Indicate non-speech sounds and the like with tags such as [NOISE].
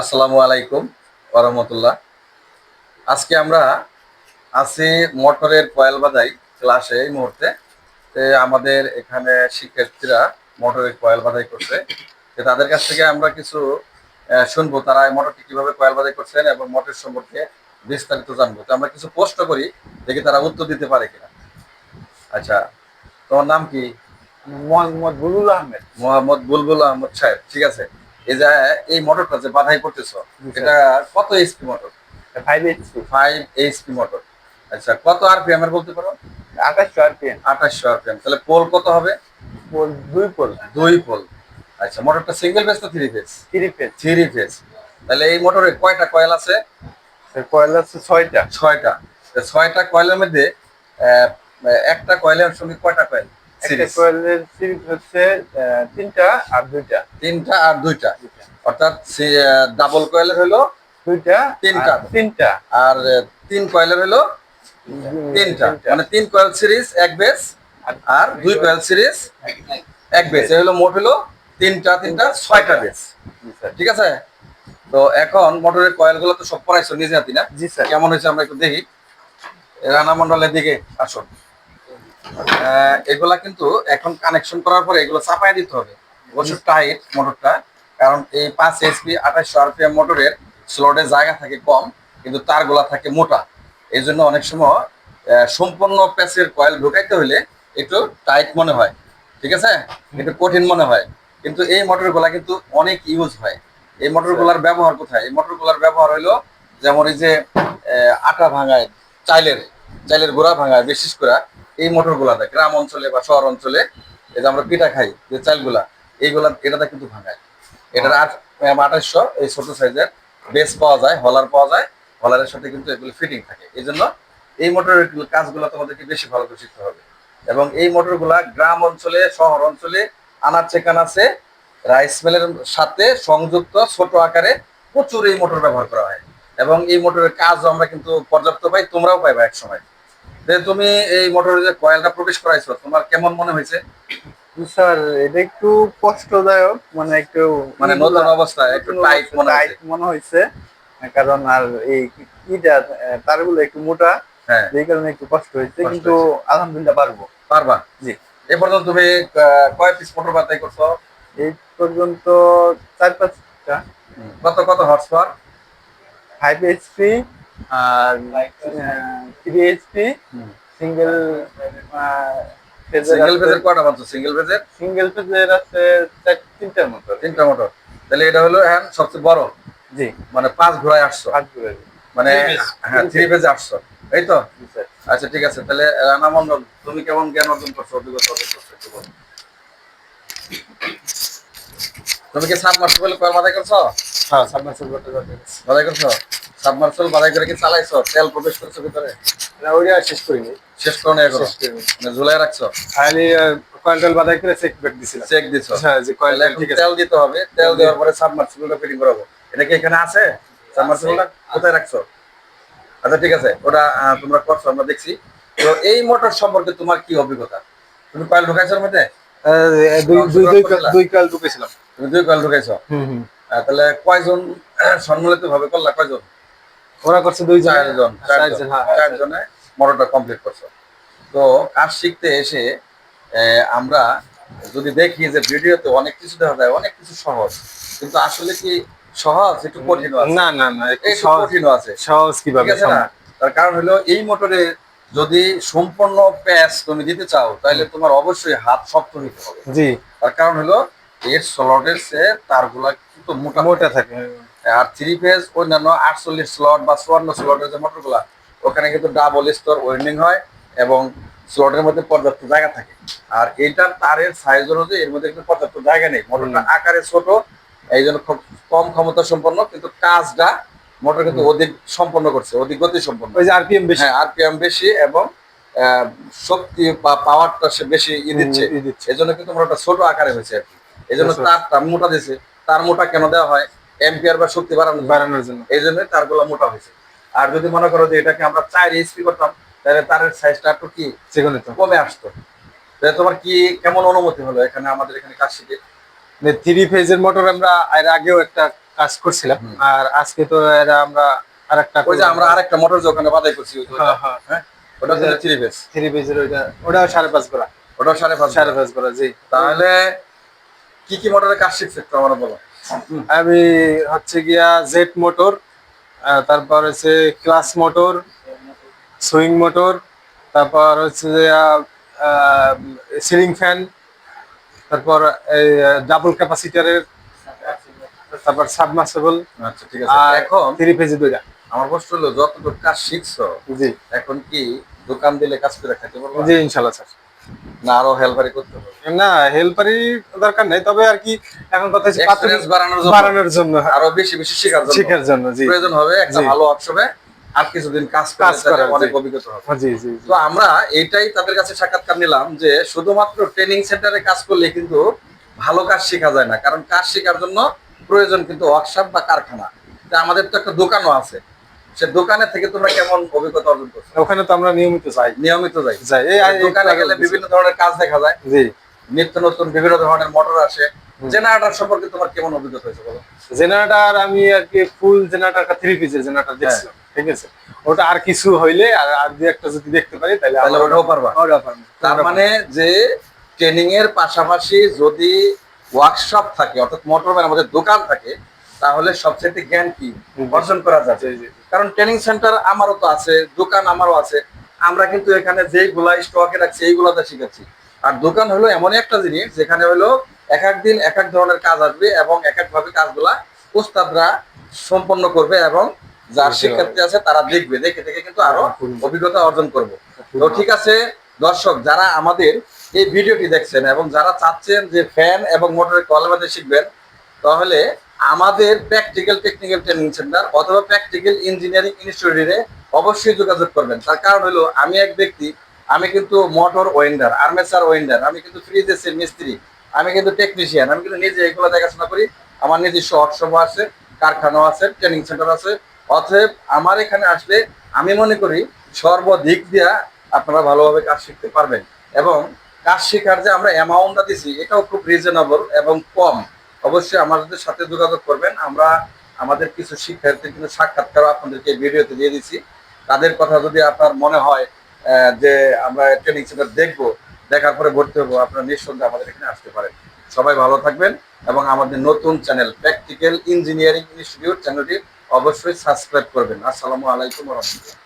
আসসালামু আলাইকুম রহমতুল্লাহ আজকে আমরা আছি মোটরের কয়েল বাদাই ক্লাসে এই মুহূর্তে। আমাদের এখানে শিক্ষার্থীরা মোটরের কয়েল বাদাই করছে। তাদের কাছ থেকে আমরা কিছু শুনব তারা এই মোটরটি কীভাবে কয়েল বাদাই করছেন এবং মোটর সম্পর্কে বিস্তারিত জানব। তো আমরা কিছু প্রশ্ন করি দেখি তারা উত্তর দিতে পারে কিনা। আচ্ছা তোমার নাম কি? মোহাম্মদ বুলুল আহমেদ। মোহাম্মদ বুলবুল আহমদ সাহেব ঠিক আছে। এই যে এই মোটরটা যে বাধাই করতেছো। এটা কত HP motor five HP five HP motor আচ্ছা কত আরপিএম এর বলতে পারো? আঠাশশো আরপিএম আঠাশশো আরপিএম তাহলে পোল কত হবে? পোল দুই পোল দুই পোল আচ্ছা মোটরটা সিঙ্গেল ফেজ তো three phase three phase three phase তাহলে এই মোটরে কয়টা কয়েল আছে? কয়েল আছে ছয়টা। ছয়টা। ছয়টা কয়েলের মধ্যে একটা কয়েলের সঙ্গে কয়টা কয়েল একটা কয়েলের সিরিজ হচ্ছে তিনটা আর দুইটা। তিনটা আর দুইটা। অর্থাৎ ডাবল কয়েলের হলো দুইটা তিনটা। তিনটা। আর তিন কয়েলের হলো তিনটা। মানে তিন কয়েল সিরিজ এক বেস আর দুই কয়েল সিরিজ এক বেস হলো মোট হলো তিনটা তিনটা ছয়টা বেস ঠিক আছে? তো এখন মোটরের কয়েলগুলো তো সব পড়াইছো নিজে হাতি না? জি স্যার। কেমন হয়েছে আমরা একটু দেখি। রানা মন্ডলের দিকে আসুন। এগুলা কিন্তু এখন কানেকশন করার পরে এগুলো চাপাই দিতে হবে। অবশ্য টাইট মোটরটা কারণ এই পাঁচ এইচপি আঠাশশো আরপিএম মোটরের স্লটের জায়গা থাকে কম, কিন্তু তারগুলা থাকে মোটা। এই জন্য অনেক সময় সম্পূর্ণ প্যাচের কয়েল ঢুকাইতে হলে একটু টাইট মনে হয়। ঠিক আছে? একটু কঠিন মনে হয়। কিন্তু এই মোটরগুলা কিন্তু অনেক ইউজ হয়। এই মোটরগুলার ব্যবহার কোথায়? এই মোটরগুলার ব্যবহার হলো যেমন এই যে আটা ভাঙায়, চাইলের চাইলের গোড়া ভাঙায়, বিশেষ করে এই মোটরগুলা দেয় গ্রাম অঞ্চলে বা শহর অঞ্চলে, এই যে আমরা পিঠা খাই, যে চালগুলা, এইগুলা, এটাতে কিন্তু ভাঙায়। এটার আট আঠাশশো এই ছোট সাইজের বেস পাওয়া যায়, হলার পাওয়া যায়, হলারের সাথে কিন্তু এগুলো ফিটিং থাকে। এই জন্য এই মোটরের কাজগুলো তোমাদেরকে বেশি ভালো করে শিখতে হবে। এবং এই মোটরগুলা গ্রাম অঞ্চলে, শহর অঞ্চলে আনাচে কানাচে রাইস মিলের সাথে সংযুক্ত, ছোট আকারে প্রচুর এই মোটর ব্যবহার করা হয়। এবং এই মোটরের কাজও আমরা কিন্তু পর্যাপ্ত পাই, তোমরাও পাইবা এক সময় যে তুমি এই মোটরের যে কয়েলটা প্রবেশ করাইছো তোমার কেমন মনে হয়েছে? স্যার এটা একটু কষ্টদায়ক মানে একটু মানে নতুন অবস্থায় একটু টাইট মনে টাইট মনে হয়েছে। কারণ আর এই ইটা তারগুলো একটু মোটা হ্যাঁ। এই কারণে একটু কষ্ট হয়েছে কিন্তু আলহামদুলিল্লাহ পারব। পারবা? জি। এ পর্যন্ত তুমি কয় পিস মোটর বাতাই করছ? এই পর্যন্ত চার পাঁচটা। কত কত হর্স পাওয়ার ফাইভ এইচপি আর থ্রি এইচপি সিঙ্গেল সিঙ্গেল ফেজের কয়টা মাত্র? সিঙ্গেল ফেজের সিঙ্গেল ফেজের আছে তিনটার মতো। তিনটা মোটর তাহলে এটা হলো হ্যাঁ সবচেয়ে বড়। জি। মানে পাঁচ ঘোড়ায় আটশো। মানে হ্যাঁ থ্রি ফেজে আটশো। এই তো? আচ্ছা ঠিক আছে। তাহলে রানা মন্ডল তুমি কেমন জ্ঞান অর্জন করছ? অভিজ্ঞতা অর্জন করছ একটু বলো। তুমি কি সাবমার্সিবল কল বাধাই করছ? হ্যাঁ সাবমার্সিবল করতে বাধাই করছ? বাধাই করে কি চালাইছো? তেল প্রবেশ করছ ভিতরে? না ওইটা শেষ করিনি। শেষ করো না শেষ করিনি। মানে ঝুলাই রাখছো? খালি বাদাই করে চেক ব্যাক দিছিলাম। চেক দিছো? হ্যাঁ যে কয়েলটা ঠিক আছে। তেল দিতে হবে। তেল দেওয়ার পরে সাবমার্সিবলটা ফিটিং করাবো। এটা কি এখানে আছে? সাবমার্সিবলটা কোথায় রাখছো? আচ্ছা ঠিক আছে। ওটা তোমরা করছ আমরা দেখছি। তো এই মোটর সম্পর্কে তোমার কি অভিজ্ঞতা? তুমি কয়েল ঢুকাইছো মধ্যে? দুই কাল ঢুকেছিলাম তুমি দুই কয়েল ঢুকাইছো? হুম হুম। আহ, তাহলে কয়জন [CLEARS THROAT] সম্মিলিত ভাবে করলা? কয়জন? ওরা করছে চারজন চারজন। হ্যাঁ। চারজনে মোটরটা কমপ্লিট করছ। তো কাজ শিখতে এসে আমরা যদি দেখি যে ভিডিওতে অনেক কিছু দেখা যায় অনেক কিছু সহজ। কিন্তু আসলে কি সহজ? একটু কঠিন না না না একটু কঠিন আছে। সহজ কীভাবে তার কারণ হলো এই মোটরে যদি সম্পূর্ণ প্যাচ তুমি দিতে চাও তাহলে তোমার অবশ্যই হাত শক্ত নিতে হবে। জি। তার কারণ হলো এর স্লটের সে তারগুলা কিন্তু মোটা মোটা থাকে। আর থ্রি ফেজ অন্যান্য আটচল্লিশ স্লট বা চুয়ান্ন স্লটের যে মোটরগুলা ওখানে কিন্তু ডাবল স্তর ওয়েন্ডিং হয় এবং স্লটের মধ্যে পর্যাপ্ত জায়গা থাকে। আর এইটার তারের সাইজ অনুযায়ী এর মধ্যে কিন্তু পর্যাপ্ত জায়গা নেই। মোটরটা আকারে ছোট এই জন্য খুব কম ক্ষমতা সম্পন্ন কিন্তু কাজটা মোটর কিন্তু অধিক সম্পন্ন করছে অধিক গতি সম্পন্ন। ওই যে আরপিএম বেশি। হ্যাঁ আরপিএম বেশি এবং শক্তি বা পাওয়ারটা সে বেশি ই দিচ্ছে। হুম, ই দিচ্ছে। এই জন্য কিন্তু মোটরটা ছোট আকারে হয়েছে আর কি। এই জন্য আচ্ছা। তারটা মোটা দিয়েছে। তার মোটা কেন দেওয়া হয়? এম্পিয়ার বা শক্তি বাড়ানো বাড়ানোর জন্য। এই জন্য তারগুলো মোটা হয়েছে। আর যদি মনে করো যে এটাকে আমরা চার এইচপি করতাম তাহলে তারের সাইজটা একটু কি? সেখানে কমে আসতো। তাহলে তোমার কি কেমন অনুমতি হলো? এখানে আমাদের এখানে কাজ শিখে। থ্রি ফেজের মোটর আমরা এর আগেও একটা কাজ করছিলাম। আর আজকে তো এরা আমরা আরেকটা ওই যে আমরা আরেকটা মোটর যে ওখানে বাদাই করছি হ্যাঁ হ্যাঁ। হ্যাঁ? ওটা হচ্ছে থ্রি ফেজ থ্রি পেজের ওইটা ওটাও সাড়ে পাঁচ করা ওটা সাড়ে পাঁচ সাড়ে পাঁচ করা জি। তাহলে কি কি মোটরের কাজ শিখছে একটু আমরা বলো। আমি হচ্ছে গিয়া জেট মোটর তারপর হচ্ছে ক্লাস মোটর সুইং মোটর তারপর হচ্ছে সিলিং ফ্যান তারপর এই ডাবল ক্যাপাসিটারের তারপর সাবমার্সেবল আচ্ছা ঠিক আছে। আর এখন থ্রি পেজে দুইটা। আমার প্রশ্ন হলো যতটুকু কাজ শিখছো জি। এখন কি দোকান দিলে কাজ করে খাইতে পারব? জি ইনশাল্লাহ স্যার। না আরও হেল্পারি করতে হবে। না হেল্পারই দরকার নেই তবে আর কি এখন কথা হচ্ছে এক্সপিরিয়েন্স বাড়ানোর জন্য। বাড়ানোর জন্য। আরও বেশি বেশি শেখার জন্য। শেখার জন্য জি। প্রয়োজন হবে একটা ভালো অপশনে আর কিছুদিন কাজ কাজ করার, অনেক অভিজ্ঞতা হবে। জি জি তো আমরা এইটাই তাদের কাছে সাক্ষাৎকার নিলাম যে শুধুমাত্র ট্রেনিং সেন্টারে কাজ করলে কিন্তু ভালো কাজ শেখা যায় না কারণ কাজ শেখার জন্য প্রয়োজন কিন্তু ওয়ার্কশপ বা কারখানা। আমাদের তো একটা দোকানও আছে। সে দোকানে থেকে তোমরা কেমন অভিজ্ঞতা অর্জন করছ? ওখানে তো আমরা নিয়মিত যাই। নিয়মিত যাই। যাই। এই দোকানে গেলে বিভিন্ন ধরনের কাজ দেখা যায়। জি। নিত্য নতুন বিভিন্ন ধরনের মোটর আসে। জেনারেটর সম্পর্কে তোমার কেমন অভিজ্ঞতা হয়েছে বলো? জেনারেটর আমি আর কি ফুল জেনারেটর একটা থ্রি পিসের জেনারেটর দেখছিলাম ঠিক আছে? ওটা আর কিছু হইলে আর আর দুই একটা যদি দেখতে পারি তাহলে তাহলে ওটাও পারবা ওটাও পারব। তার মানে যে ট্রেনিং এর পাশাপাশি যদি ওয়ার্কশপ থাকে অর্থাৎ মোটর আমাদের দোকান থাকে তাহলে সবচেয়ে জ্ঞান কি অর্জন করা যাবে জি। কারণ ট্রেনিং সেন্টার আমারও তো আছে দোকান আমারও আছে। আমরা কিন্তু এখানে যেইগুলা স্টকে রাখছি এইগুলাতে শিখাচ্ছি। আর দোকান হলো এমন একটা জিনিস যেখানে হলো এক এক দিন এক এক ধরনের কাজ আসবে এবং এক এক ভাবে কাজগুলা উস্তাদরা সম্পন্ন করবে এবং যার শিক্ষার্থী আছে তারা দেখবে দেখে দেখে কিন্তু আরও অভিজ্ঞতা অর্জন করব। তো ঠিক আছে দর্শক যারা আমাদের এই ভিডিওটি দেখছেন এবং যারা চাচ্ছেন যে ফ্যান এবং মোটরের কলমাতে শিখবেন তাহলে আমাদের প্র্যাকটিক্যাল টেকনিক্যাল ট্রেনিং সেন্টার অথবা প্র্যাকটিক্যাল ইঞ্জিনিয়ারিং ইনস্টিটিউটে অবশ্যই যোগাযোগ করবেন। তার কারণ হলো আমি এক ব্যক্তি আমি কিন্তু মোটর ওয়েন্ডার আর্মেচার ওয়েন্ডার আমি কিন্তু ফ্রিজ এসের মিস্ত্রি, আমি কিন্তু টেকনিশিয়ান আমি কিন্তু নিজে এগুলো দেখাশোনা করি। আমার নিজস্ব ওয়ার্কশপ আছে, কারখানাও আছে ট্রেনিং সেন্টার আছে। অতএব আমার এখানে আসলে আমি মনে করি সর্বদিক দিয়া আপনারা ভালোভাবে কাজ শিখতে পারবেন। এবং কাজ শেখার যে আমরা অ্যামাউন্টটা দিছি, এটাও খুব রিজনেবল এবং কম। অবশ্যই আমাদের সাথে যোগাযোগ করবেন। আমরা আমাদের কিছু শিক্ষার্থীর কিন্তু সাক্ষাৎকারও আপনাদেরকে ভিডিওতে দিয়ে দিছি। তাদের কথা যদি আপনার মনে হয় যে আমরা ট্রেনিং সেন্টার দেখব, দেখার পরে ভর্তি হব, আপনারা নিঃসন্দেহে আমাদের এখানে আসতে পারেন। সবাই ভালো থাকবেন এবং আমাদের নতুন চ্যানেল প্র্যাকটিক্যাল ইঞ্জিনিয়ারিং ইনস্টিটিউট চ্যানেলটি অবশ্যই সাবস্ক্রাইব করবেন। আসসালামু আলাইকুম রহমতুল্লাহ।